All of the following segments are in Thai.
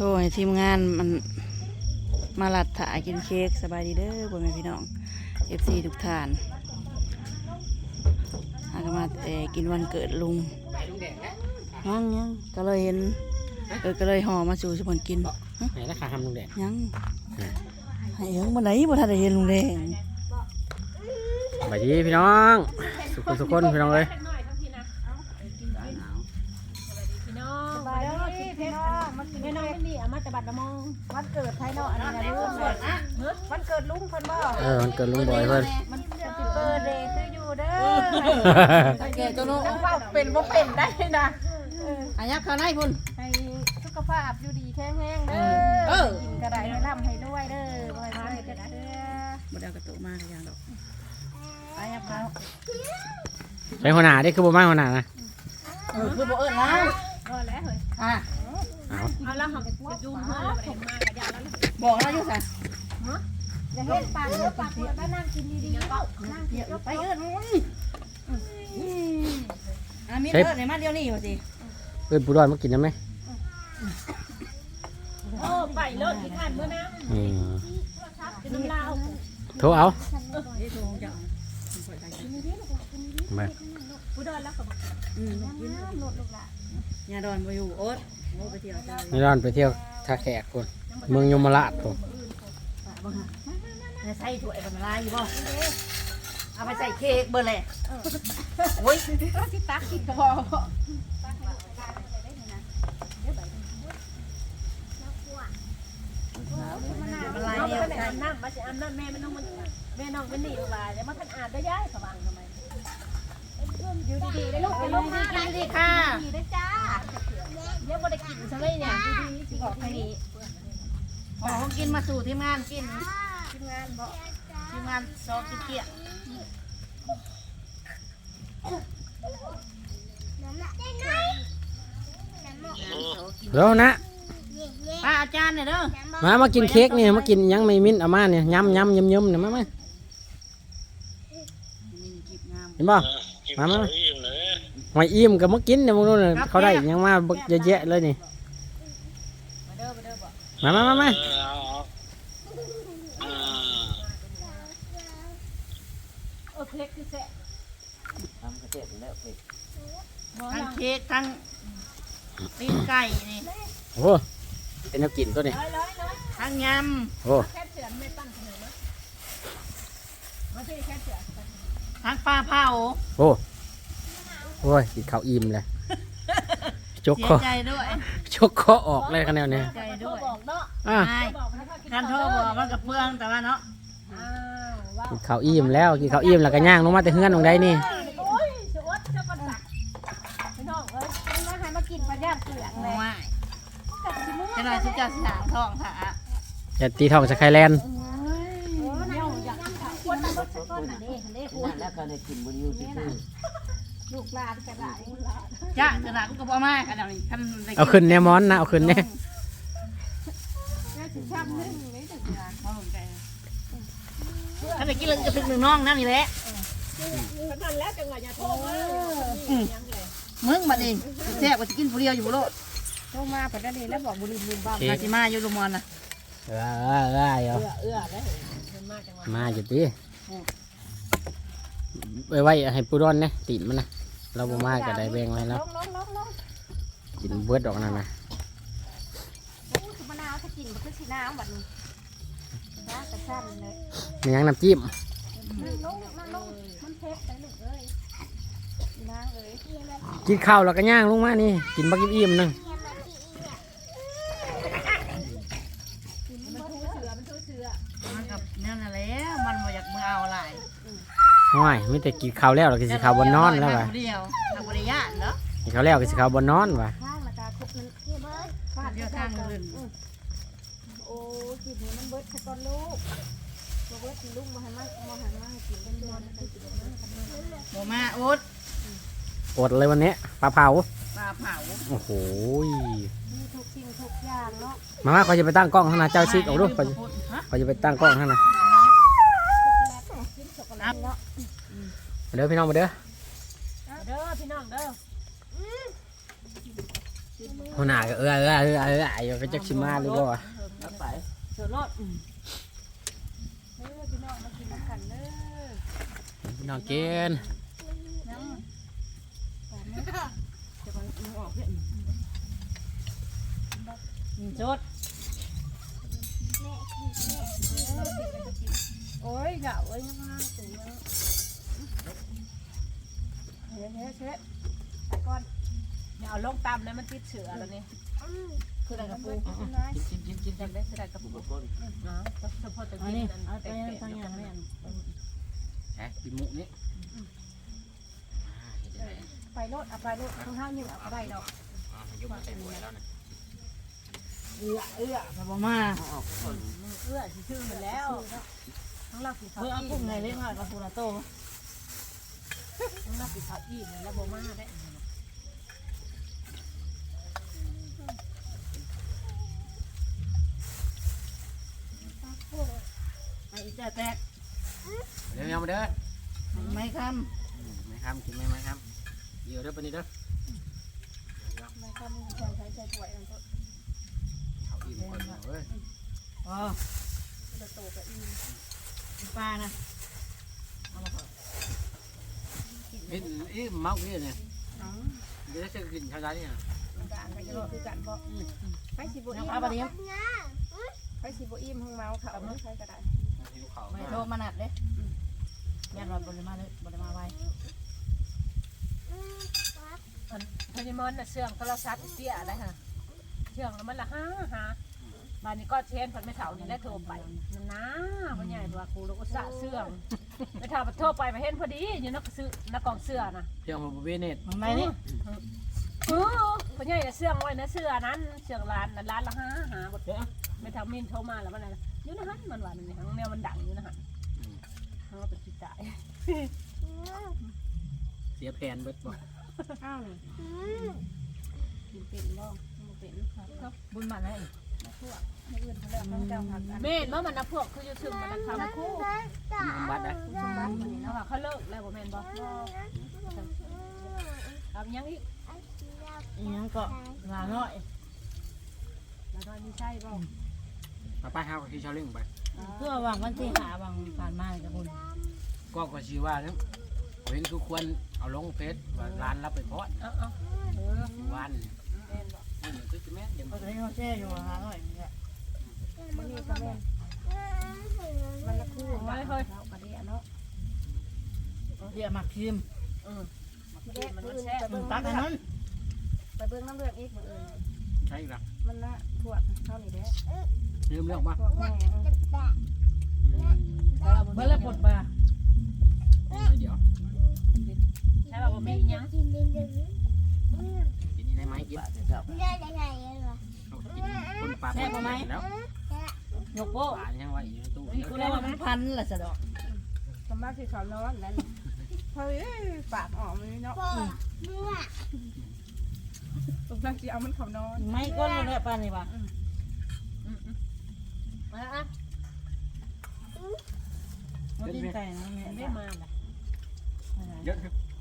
ทรให้ทีมงานมันมาลัดถ่ายกินเค้กสบายดีเด้อพ่อแม่พี่น้อง FC ทุกท่านอาก็มาแต่กินวันเกิดลุงยังยังก็เลยเห็นเออก็เลยห่อมาสู่สุพรรณกินฮะไหนราคาทำลุงแดงยังให้เอิงบ่ไหนบ่ทันได้เห็นลุงแดงสวัสดีพี่น้อง สุขสุขคนพี่น้องเลย พี่น้องมาเด้อพี่น้องมันแม่น้องมันนี่เอามาแต่บัดละมอง วันเกิดไทยเนาะอันนี้นะลุงวันเกิดลุงเพิ่นบ่เออมันเกิดลุงบอยเพิ่นมันจะติเบอร์เดย์ซื้ออยู่เด้อแกตัวโน้จังว่าเป็นบ่เป็นได้นะอายักเขาในพุ่นให้สุขภาพอยู่ดีแข็งแรงเด้เอออกินกระไดให้ร่ำให้ด้วยเด้อบ่ให้เจ็บเด้อ บ่ได้เอากระตุกมากอย่างดอกอายักเขาใช้หัวหน้าได้คือบ่มาหัวหน้านะเออคือบ่เอิ้นแล้วพอแล้วเฮ้ยอะ เอาแล้วหักจะยุ่งเพิ่นแล้วบ่ได้มากระยาแล้วบอกแล้วยู่ซะอย่าเฮ็ดปากเด้อปากเด้อนั่งกินดีๆนั่งกินไปเอิ้นอะมีเอิ้นให้มาเดียวนี้ว่าสิเอิ้นปูดอนมากินได้ไหมโอ้ไปเลิศที่ผ่านเมื่อน้ำเป็นน้ำลาวโทรเอาเดี๋ยวโทรจะมาผู้ดอนแล้วก็บอกอืมน้ำลดลูกละ ยาดอนบ่อยู่โอ๊ตโอ้ไปเที่ยวจ้าไม่ร้อนไปเที่ยวท่าแขกคนเมืองยมราชผมใส่ถ้วยบรรลายอยู่บ่เอาไปใส่เค้กเบอร์เลยโอ้ยก็ที่ตักกินกระเพาะบรรลายน้องเดียวไปไหนใส่อาบน้ำมาสิอาบน้ำแม่ไม่น้องมันแม่น้องเป็นหนีลูกลายแล้วมันท่านอาบได้ย้ายสว่างทำไม อยู่ดีๆได้ลูกไปลูกมาได้ดีค่ะดีได้จ้าเดี๋ยวบ่ได้กินซะเลยเนี่ยดีๆสิบอกให้ดีขอกินมาสู่ทีมงานกินทีมงานบอกทีมงานซอกินเกียเดี๋ยวนะป้าอาจารย์เนี่ยเด้อมามากินเค้กนี่มากินหยังไม่มิ้นเอามาเนี่ยยำยำยำยำเนี่ยมามาเห็นป่ะ มามาหอยอิ่มกับมากินเนี่ยมึงดูเนี่ยเขาได้หยังมาบักเยอะแยะเลยนี่มามามามาเออเพล็กคือแซ่ทั้งเค้กทั้งตีนไก่นี่ โอ้เป็นแนวกินตัวนี้ร้อยร้อยร้อยทั้งยโอ้แค่เสือไม่ตั้งเสนอนะมาที่แค่เสือำทั้งปลาเผาโอ้โอ้ยกินข้าวอิ่มเลยจกเสียคอใจด้วยจกคอออกเลยคะแนนเนี่ยใจด้วยบอกเนาะอะใช่บอกให้พ่อกินท่านโทรบอกมันกับเพื่องแต่ว่าเนาะอ้าวว้าวกินข้าวอิ่มแล้วกินข้าวอิ่มแล้วก็ย่างลงมาแต่เฮือนลงได้นี่โอ้ยสวัสดิ์จะประดักพี่น้องเอ้ยมาให้มากินปลาย่างเกลืองเลยว้ายกับชิมุ้งจะหน่อยสิจะสางทองค่ะจะตีทองสกายแลนด์ โอ้เนี่ยอยากกินข้าวคน ละรสสักก้อนน่ะเด้เด้คุณแล้วก็ได้กินบนยูทูบลูกหลานกระดาษลูกหลานจ้าจะหนักก็บ่มากกันเดี๋ยวนี้ท่านได้เอาขึ้นแน่มอนนะเอาขึ้นแน่แม่ถึงช้ำนึงไม่ถึงยาเขาสนใจท่านได้กินเลยจะถึงหนึ่งน้องนั่นนี่แหละขนาดแล้วจังหวะอย่าโทรมามึงบัดนี้แซ่บกว่าจะกินผู้เดียวอยู่บ่โลดโทรมาปะนั่นเองแล้วบอกบุรีบุญบ้างนาจิมาอยู่ลุมอนน่ะเออเออเออเอาเอื้อเอื้อแล้วเห็นมาจังหวะมาจุดดิ ไว้ไว้ให้ปูร้อนนะตีนมันนะเราบ่มาก็ได้แบ่งไว้แล้วลงลงลงลงกินเบิดดอกนั่นนะโอ้ยคือมะนาวถ้ากินมันคือสีน้ำแบบนี้นะกระชันเลยมีหยังน้ำจิ้มนั่งลงนั่งลงมันเผ็ดไปลูกเอ้ยนางเอ้ยกินข้าวแล้วก็ย่างลงมานี่กินบักอิ่มๆหนึงมันทูเสือมันทูเสือมันกับนั่นน่ะแหละมันบ่อยากมือเอาหลาย ห้อยมีแต่กินข้าวแล้วเราก็สิข้าวบนนอนแล้วว่ะผู้เดียวทางบริยานเนาะกินข้าวแล้วก็สิข้าวบนนอนว่ะข้างละกาคุกนั่นนี่เบิร์ดฟาดเดียวทางอื่นโอ้ยกินให้มันเบิร์ดซะก่อนลูกบ่เบิร์ดสิลูกมาให้มันมาให้มันให้กินเป็นนอนให้กินเป็นนอนกันเลยบ่มาอุดอดเลยวันนี้ปลาเผาปลาเผาโอ้โหยมีทุกสิ่งทุกอย่างเนาะมามาเขาจะไปตั้งกล้องข้างหน้าเจ้าชิกเอาดูเขาฮะเขาจะไปตั้งกล้องข้างหน้าช็ อกโกแลตกินช็อกโกแลตเนาะมาเด้อพี่น้องมาเด้อเด้อพี่น้องเด้อหัวหน้าก็เออเออเออเอออยู่ก็จักสิมาหรือบ่วะไปเสือรอดอืมเออพี่น้องมากินน้ำกันเด้อพี่น้องกินน้ำจะมันมึงออกเพื่อนอืมจด โอ้ยเหงาเอ้ยยังมาถึงแล้วเฮ้ยเฮ้ยเฮ้ยไปก่อนอย่าเอาลงตำเลยมันติดเสือแล้วนี่คืออะไรกับปูกินกินกินจำได้คืออะไรกับปูอ๋อเฉพาะตะอันกี้นี้นั่นเอาไปแตกๆทางอย่างนี้แหมกินหมูนี่ไปโลดเอาไปโลดข้างห้างอยู่เอาไปดอกยกมาใส่หมูแล้วนะเอื้อเอื้อแต่บ่มาเอื้อชื่อมันแล้ว ทั้งเราสีขาวเพื่อเอาอีกุ้งไงเล่นมากับสุราโตทั้งเราสีขาวอีแล้วโบมาได้ไอ้จะแตกเดี๋ยวเอามาเด้อไม่คไม่ทำกินไม่ไม่ทำเดี๋ยวเด้อปนี้เด้อไม่ก็มึงใช้ใช้ใช้ถ้วยนั่นก็เขาอิ่มก่อนเว้ยำอ๋อจะโตกับอี ปลานะกินอิ่มมากนี่เนี่ยเดี๋ยวจะกินเท่าไหร่เนี่ยการไปก็คือการบอกไปสิบุน้อิ่มปลาปลาเดียวไปสิบุอิ่มห้องเมาเขาไม่ใช่ก็ได้หิวข้าวไม่โทรมานัดเลยยันว่าบริมาเลยบริมาไวพญมอนน่ะเสื่องโทรศัพท์เสียได้ฮะเสื่องแล้วมันละห้าหา บ้านนี้ก็เชนผันไม่เถานี่แหละโทรไปนั่นนะพ่อใหญ่ว่ากูแล้วก็สะเสื่องไม่ถามโทรไปมาเห็นพอดีอยู่นักซื้อนักกองเสื้อนะเที่ยงหัวเบเน็ตทำไมนี่เออพ่อใหญ่น่ะเสื่องไว้นะเสื้อนั้นเสื่องร้านนั้นร้านละห้าหาบดไม่ทำมินโทรมาแล้วมันอะไรอยู่นะฮันมันว่ามันนี่ฮังแนวมันดังอยู่นะฮันฮังว่าเป็นจิตใจเสียแผนเบิดบ่อ้าวนี่กินเป็นบ่มันเป็นครับบุญมาเล ยไม่อื่นเขาแล้วมันเจ้าผักเมนว่ามันนะพวกคืออยู่ถึงมันนะทำคู่มีบัตรนะสมบัติมันนี่นะว่าเขาเลิกแล้วบ่แม่นบ่เอายังอีกอีหยังก็ลาน้อยแล้วน้อยมีใช่บ่มาป้าห้าวที่ชาวเล่งไปเพื่อวางวันที่หาวางผ่านมากับบุญก็ก็ชื่อว่าเนี่ยเห็นคือควรเอาลงเฟซว่าร้านรับไปพอดเอา เอาเออวันแม่นบ่นี่คือจะแม่ยังก็เลยเขาแช่อยู่ลาน้อยนี่แหละมันมีก็แม่นมันละคู่เฮ้ยเฮ้ยเอากระเดียเนาะเดี๋ยวมักชิมเออมันมันแซ่บตักอันนั้นไปเบิ่งน้ำเลือดอีกมื้ออื่นใช่หรอมันละพวกเท่านี้เด้ลืมเรื่องมาพวกแม่เมื่อไรปลดปลา ยกโป๊ะปลายังว่าอยู่ในตู้กูเลยว่ามันพันละสะดอกสมาสิเขานอนแล้วเฮ้ยปากออกมันเนาะตรงนั้นสิเอามันเขานอนไม่ก้นเลยปลานี่วะมาอะมันกินไก่นะแม่ไม่มาล่ะเยอะ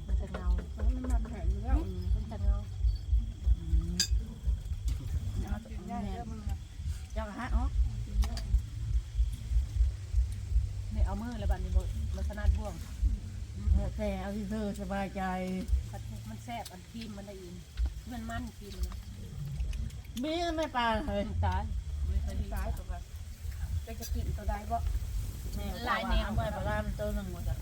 มันจะเงามันมาแข็งแล้วมันจะเงาเจ้าฮะอ๋อ ไม่ เอามือเลยบัดนี้บ่มันขนาดบ่วงแต่เอาที่เธอสบายใจมันแซ่บอันกินมันได้ยินมันมันกินมีไม่ปลาเลยตายไม่เคยตายตัวกันจะจะกินตัวใดบ่ลายแนวไปปลามันตัวหนึ่งหมดอะ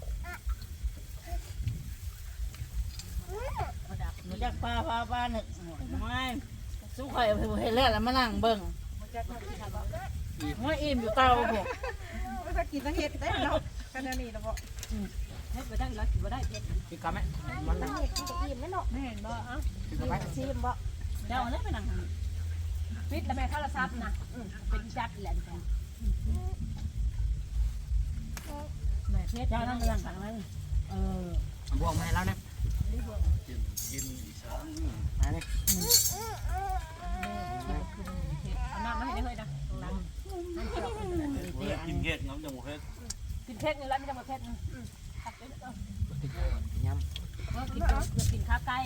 มาดับหนูจากปลาปลาปลาหนึ่งไม่สู้ไข่ไปเห็นแล้วแล้วมานั่งเบิ่งมันจะทำที่ทำบ่ไม่อิ่มอยู่เตาผม ถ้ากินต้องเฮ็ดได้เนาะขนาดนี้แล้วบ่เฮ็ดบ่ได้แล้วกินบ่ได้เฮ็ดพี่กับแม่มันนะเฮ็ดกินจะอิ่มแม่เนาะแม่นบ่เอ้าพี่กับแม่ชิมบ่เจ้าเนี่ยไปนั่งปิดแล้วแม่โทรศัพท์นะเป็นจัดแหละจ้ะแม่เพชรเจ้านั่งกำลังขังเลยเออบวงมาแล้วนะกินกินอีสานมาเนี่ย กินเห็ดน้ำจังหวะเห็ดกินเพชรนี่แล้วไม่ต้องมาเพชรตักไปเออย้กินกินข้าวไก่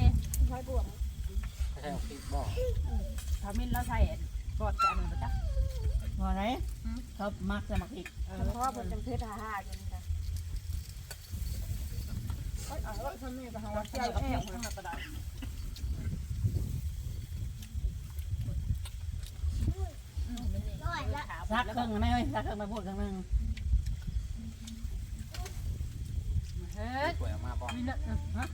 ไข่บวงำใส่ใช่เอาคลิปบอกทามินแล้วใส่กอดกันมาจ้ะว่าไรเขามักจะมักอีกเพราะว่าเป็นจังเพชรฮ่าจนจ้ะเอ้ยเอาทำนี่ไปหาเจ้าแอบมาก็ได้ ซักเครื่องไหมเอ้ยซักเครื่องมาพูดเครื่องนึงเฮ้ยสวยมากบอกนี่นะฮะ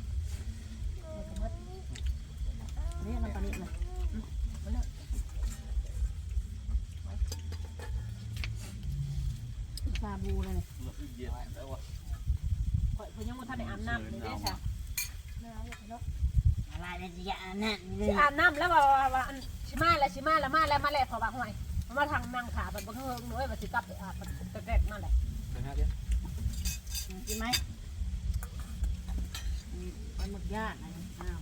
นี่มันตอนนี้นะซาบูเลยเนี่ยเราเย็นแล้ววะข่อยเพิ่นยังบ่ทันได้อาบน้ำเลยเด้จ้ะอะไรเนี่ยจะอันนั้นเลสิยอาบน้ำแล้วว่าว่าอันสิมาแล้วสิมาแล้วมาแล้วมาแล้วพอว่าห่วย มาทางนั่งขาบัดบ่เฮิงหน่อยว่าสิกลับไปอาบมันแรกๆมาแหละนะฮะเดี๋ยวกินไหมปลาหมึกย่างนะอ้าว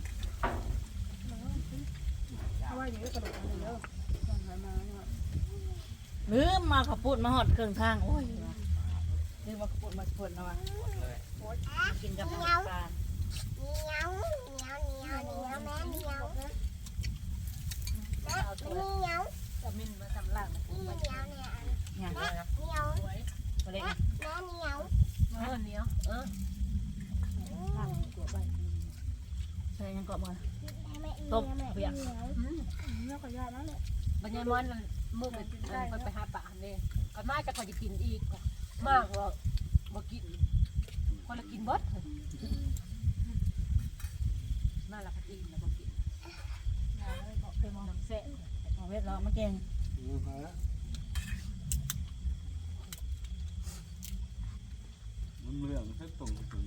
เพราะว่าอยู่กระโดดเยอะลืมมาขับปุ่นมาหอดเครื่องทางโอ้ยลืมมาขับปุ่นมาปุ่นนะวะเลยกินกับปลาเอาตัวจะมิน มาทำล่างอย่างสวยตัวเล็กเออเหนียวเออใส่ยังเกาะมือต้มเปียกบัญญัติมันมุกไปไปหาป่าเนี่ยก็มาจะคอจะกินอีกมากว่าบ่กินคนละกินบิดน่ารักดีแล้วบ่กินน้ำแซ่บเอา เวทเรามาเก่งอืมเอาละมันเรื่องแค่ตรงตรง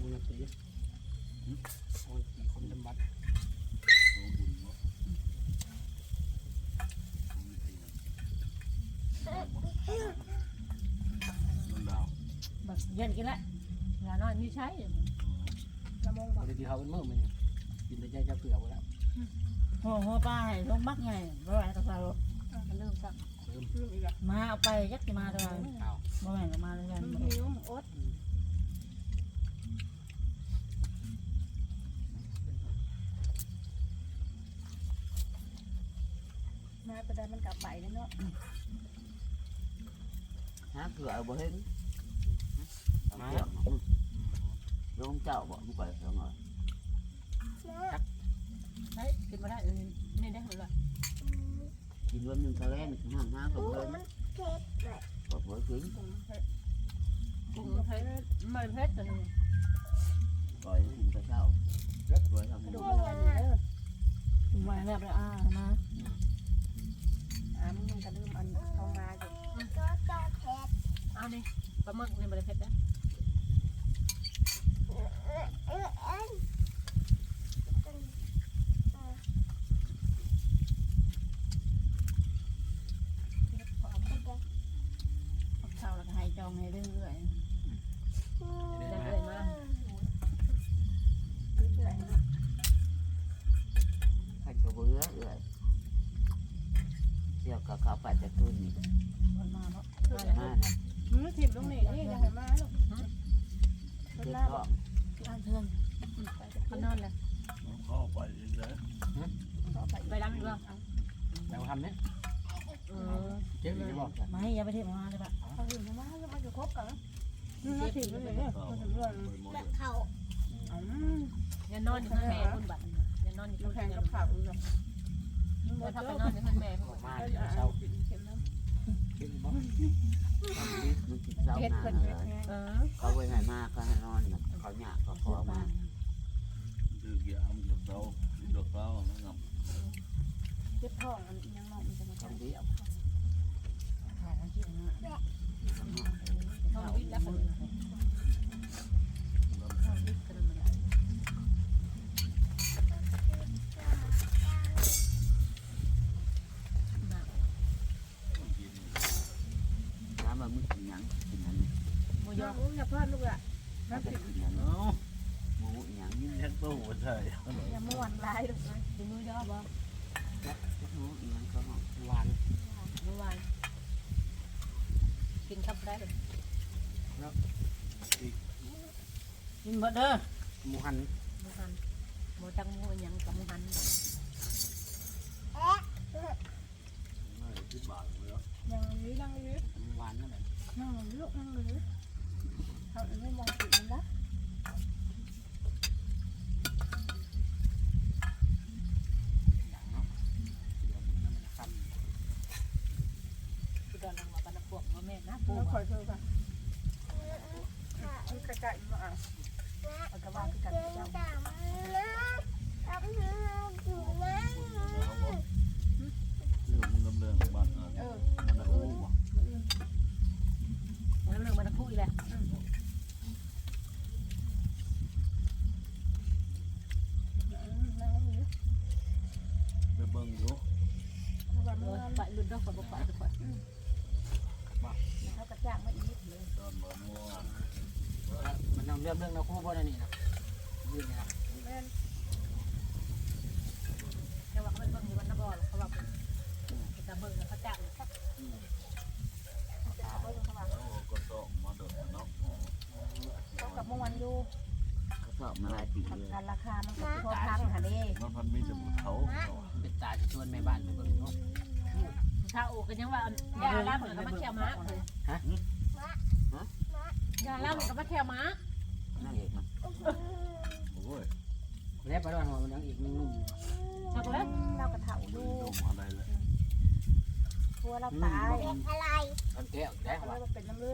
มูลตีโอ้ยตีคนจำบัดโอ้บุญวะดาวแบบเย็นกินละเวลานอนนี่ใช้ละมงปกติเขาเป็นมือมันกินแต่ใจจะเปลือกหมดแล้ว โอ้โหป้าให้ลงมักไงบ่ไหวกับเรามันเริ่มสั่งเริ่มมาเอาไปยักจะมาตัวเอาบ่แม่นก็มาเลยกันหิวอดมาไปได้มันกลับไปเนาะ há cửa bữa hết Má. đúng không chào bọn không phải xong rồi ได้กินมาได้นี่ได้หมดเลย chỉ luôn nhưng sao em cũng hàng há cũng lên một bữa kính กุ้งเพชรไม่เพชรตัวนึง rồi mình phải sao rất rồi xong ดู rồi มันเด้อมาแล้วอ่ามาอ่ามันกระลืมอันทองมาอยู่เอาดิปลาหมึกในบริเพชรนะ เข้าแล้วก็ให้จองให้เรื่อยได้เลยมา khách có bữa rồi theo cả cả phải cho tôi nhỉ ๆคนมาเนาะ mà ถีบลงนี่นี่จะให้มาลูก chết họ บ้านเพื่อนขนอนเลยข้าไปเลยไปดำอีกแล้วแล้วทำเนี่ยเออเจ๊เลยบอกมาให้ยาไปเทมาเลยปะ นี่ถีบลงนี่เนี่ยอย่านอนอยู่ข้างแม่คุณบัตรอย่านอนอยู่ข้างแม่กับข้าวเลยถ้าไปนอนอยู่ข้างแม่เขาบอกมาเดี๋ยวเช้าเจ๊บอก mình chỉ sao Hết mà phần rồi ờ có quay ngày ma có ngày non mà có nhà có khó mà ดื้อยามหยดเราหยดเราไม่งำเจ็บท้องมันยังนอนมันจะมา không biết ถ่ายทั้งที่นะท้องวิทย์แล้วคนท้องวิทย์กันมาแล้ว giá mà mức chỉ nhắn chỉ nhắn โมยอมอย่าพลาดลูกอะ nó chỉ nhắn เอ้า mũ nhắn ยิ่งแค่ตู้หัวใจอย่าม่วนลายลูกนะดูมือยอบ่ mũ nhắn có không หวานเมื่อวาน กินข้าวได้เลยเนาะกินหมดเด้อหมูหันหมูหันหมูจังหมูยังกับหมูหันยังยื้อยังยื้อหวานนั่นแหละนั่งลูกนั่งยื้อเขาเอื้อมองกินมันละ ปูคอยเธอค่ะมันกระจายมาอะเอากระวาคือกันเจ้าเรื่องเรื่องบ้านเออมันรู้บ่มันเรื่องมันพูดแหละไปเบิ่งอยู่ไปรุ่นดอกฝนไปทุกคน เขากระจ้างมาอีกเลยตอนบ่นัวมันนำเรื่องเรื่องนะครูบ่ได้นี่นะยืนนี่นะแค่ว่าเขาไปเบิ่งอยู่วันนบอลเขาบอกเป็นตาเบิ่งแล้วเขาจ้างเลยครับเขาเบิ่งเขาว่าแล้วก็ต้องมาเด้อเนาะเขากับมวันอยู่เขาสอบมาหลายปีเลยการราคามันก็พอพังค่ะเด้มันพันมีแต่ผู้เฒ่าเป็นตาจะชวนแม่บ้านไปเบิ่งเนาะาโอ้ก็ยังว่ายาล่าเหมือนกับมาเที่ยวม้าเลยฮะยาล่าเหมือนกับมาเที่ยวม้านั่งเอกมันโอ้ยแล้วไปดอนหัวมันยังอีกนึงชักแล้วเรากระเถาดูดมอะไรเลยทัวเราตายตอนแก้วแล้วเขาว่าเรียกว่าเป็นน้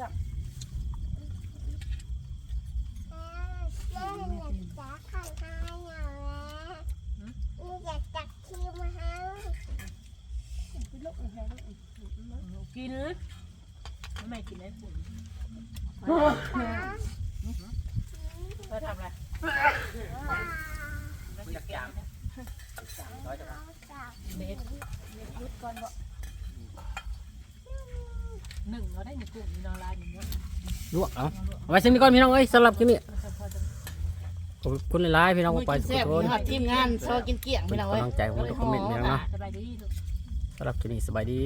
ำเลือดกินไม่กินได้ฝุ่นเธอทำอะไรมันอยากจามร้อยเม็ดเม็ดยุดก่อนบ่หนึ่งเราได้หนึ่งกลุ่มมีนอนลายอย่างเงี้ยลวกเอาเอาไว้ซึ่งนี้ก่อนพี่น้องเอ้ยสำหรับคลิปนี้ขอบคุณหลายๆพี่น้องไปทุกคนทีมงานซอกินเกี่ยงพี่น้องเอ้ยกำลังใจของทุกคอมเมนต์พี่น้องเนาะสบายดีลูก สำหรับคลิปนี้สบายดี